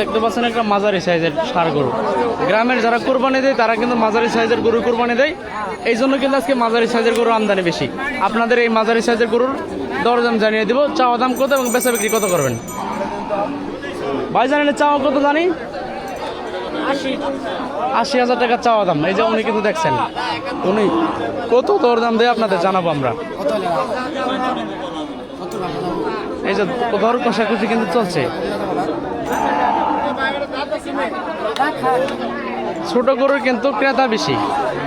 দেখতে পাচ্ছেন একটা মাঝারি সাইজের সার গরু। গ্রামের যারা কোরবানি দেয় তারা কিন্তু মাঝারি সাইজের গরু কোরবানি দেয়। এই জন্য কিন্তু আজকে মাঝারি সাইজের গরু আমদানি বেশি। আপনাদের এই মাঝারি সাইজের গরুর দরদাম জানিয়ে দিব। চাওয়া দাম কত এবং বেচা বিক্রি কত করবেন? ভাই জানেন চাওয়া কত জানি? আশি। হাজার টাকা চাওয়া দাম। এই যে উনি কিন্তু দেখছেন। উনি কত দর দাম দেয় আপনাদের জানাব আমরা। এই যে দর কষাকষি কিন্তু চলছে। ছোট গরুর কিন্তু ক্রেতা বেশি।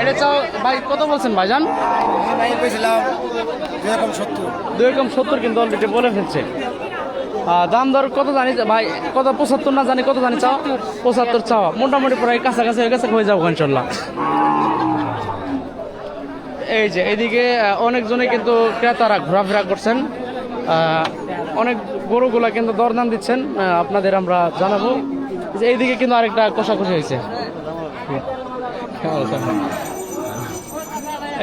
এটা চাও ভাই কত বলছেন ভাইজান? সত্তর। দুই রকম সত্তর কিন্তু অলরেডি বলে ফেলছে। দাম দর কত জানি ভাই কত পঁচাত্তর না জানি কত জানি চাও? পঁচাত্তর চাওয়া মোটামুটি প্রায় কাছাকাছি হয়ে গেছে হয়ে যাব ইনশাল্লাহ। এই যে এদিকে অনেকজনে কিন্তু ক্রেতারা ঘোরাফেরা করছেন। অনেক গরুগুলা কিন্তু দরদাম দিচ্ছেন। আপনাদের আমরা জানাব। যে এইদিকে কিন্তু আরেকটা কষাকষি হয়েছে।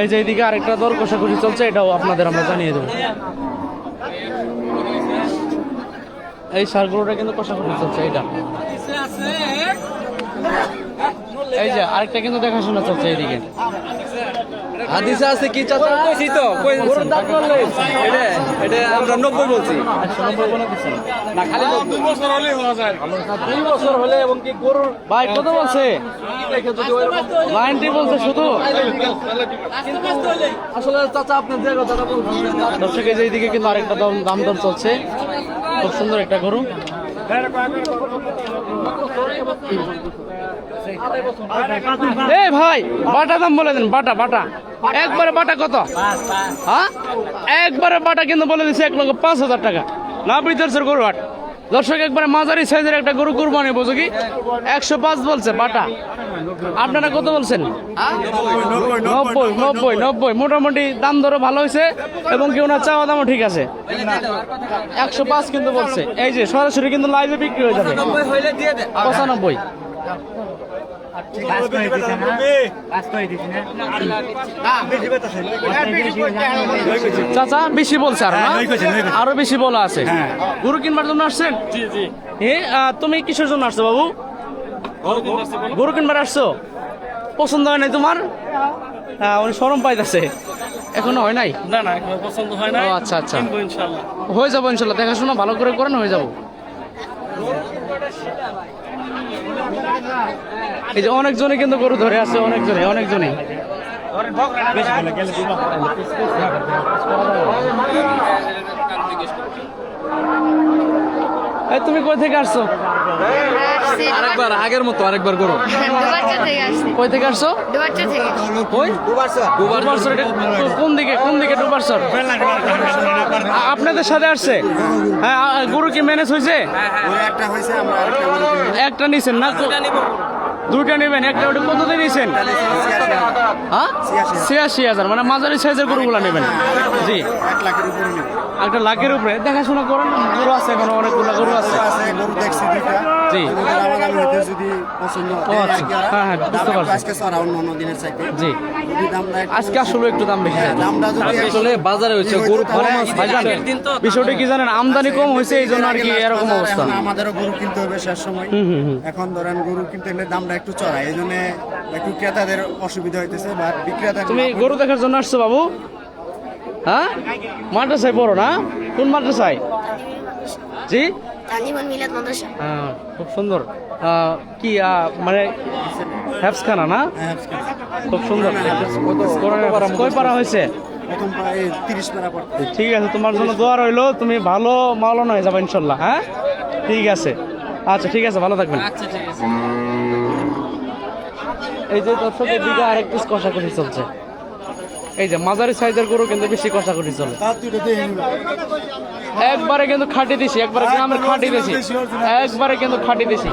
এই যে এইদিকে আরেকটা দর কষাকষি চলছে, এটাও আপনাদের আমরা জানিয়ে দেবো। এই সারগুলোটা কিন্তু কষাকষি চলছে এটা এই যে আরেকটা কিন্তু দেখাশোনা চলছে এইদিকে। হাদিসে আছে কি চাচা? কইছি তো গরুর দাম বললে এটা এটা আমরা নব্বই বলছি। একশো নব্বই বলে দিচ্ছেন না। খালি দুই বছর হলে হওয়া যায়। দুই বছর হলে এবং কি গরুর ভাই কত বলছে? দেখে যদি ওইরকম নাইনটি বলছে শুধু? আসলে চাচা আপনি যে কথাটা বলছেন দর্শক এই যে এইদিকে কিন্তু আরেকটা দাম দাম দর চলছে। খুব সুন্দর একটা গরু। এই ভাই বাটা দাম বলে দেন বাটা বাটা। একবারে বাটা কত? হ্যাঁ? একবারে বাটা কিন্তু বলে দিচ্ছে এক লক্ষ পাঁচ হাজার টাকা। না বিদেশের গরু হাট। দর্শক একবারে মাঝারি সাইজের একটা গরু কুরবানি বোঝো কি একশো পাঁচ বলছে বাটা। আপনারা কত বলছেন? নব্বই নব্বই নব্বই। মোটামুটি দাম দরও ভালো হয়েছে এবং কি ওনার চাওয়া দামও ঠিক আছে। একশো পাঁচ কিন্তু বলছে। এই যে সরাসরি কিন্তু লাইভে বিক্রি হয়ে যাবে। পঁচানব্বই। চাচা বেশি বলছে আর না আরও বেশি বলা আছে গরু কিনবার জন্য আসছেন জি জি এ তুমি কিসের জন্য আসছো বাবু গরু কিনবার আসছো পছন্দ হয় নাই তোমার হ্যাঁ উনি সরম পাইতেছে এখনও হয় নাই না না এখনও পছন্দ হয় না আচ্ছা আচ্ছা হয়ে যাব ইনশাল্লাহ দেখাশোনা ভালো করে করেন হয়ে যাব এই যে অনেকজনে কিন্তু গরু ধরে আছে অনেকজনে অনেকজনে এই তুমি কই থেকে আসছো? আরেকবার আগের মতো আরেকবার আসছে। কই থেকে আসছো? কই? ডুবারসর কোন দিকে কোন দিকে ডুবারসর আপনাদের সাথে আসছে? হ্যাঁ গরু কি ম্যানেজ হয়েছে? গরু কিনবো। একটা নিছেন না? দুইটা নেবেন একটা ওটা কত দিয়ে নিছেন? হ্যাঁ? ছিয়াশি হাজার মানে মাঝারি সাইজের গরুগুলো নেবেন। জি। একটা লাখের উপরে। দেখাশোনা করেন গরু আছে এখন অনেকগুলো গরু আছে। জি। পছন্দ হয় আচ্ছা। হ্যাঁ, হ্যাঁ, বুঝতে পারছি। আজকে চড়া অন্য অন্য দিনের চাইতে। জি। দামটা একটু- আজকে আসলে একটু দাম বেশি হ্যাঁ, দামটা যদি আসলে বাজারে হচ্ছে গরু ফরমাস ভাইজান আগের দিন তো- বিষয়টা কি জানেন? আমদানি কম হয়েছে এই জন্য আর কি এরকম অবস্থা। আমাদেরও গরু কিনতে হবে শেষ সময়। এখন ধরেন গরু কিনতে গেলে দামটা একটু চড়া এই জন্য একটু ক্রেতাদের অসুবিধা হইতেছে বা বিক্রেতা তুমি গরু দেখার জন্য আসছো বাবু? হ্যাঁ? মাদ্রাসায় পড়ো না? কোন মাদ্রাসায়? জি? তালিমান মিলাদ মাদ্রাসা। হ্যাঁ, খুব সুন্দর। আহ, কি আহ, মানে হ্যাপসখানা না? খুব সুন্দর। কোরআনের- কয় পারা হয়েছে? ঠিক আছে তোমার জন্য দোয়া রইল তুমি ভালো মাওলানা হয়ে যাবে ইনশাল্লাহ হ্যাঁ? ঠিক আছে। আচ্ছা ঠিক আছে ভালো থাকবেন। এই যে দর্শকের দিকে আরেক পিস কষাকষি চলছে। এই যে মাঝারি সাইজের গরু কিন্তু বেশি কষাকষি চলে। একবারে কিন্তু খাটি দিছি একবারে গ্রামের খাটি দিছি একবারে কিন্তু খাটি দিছি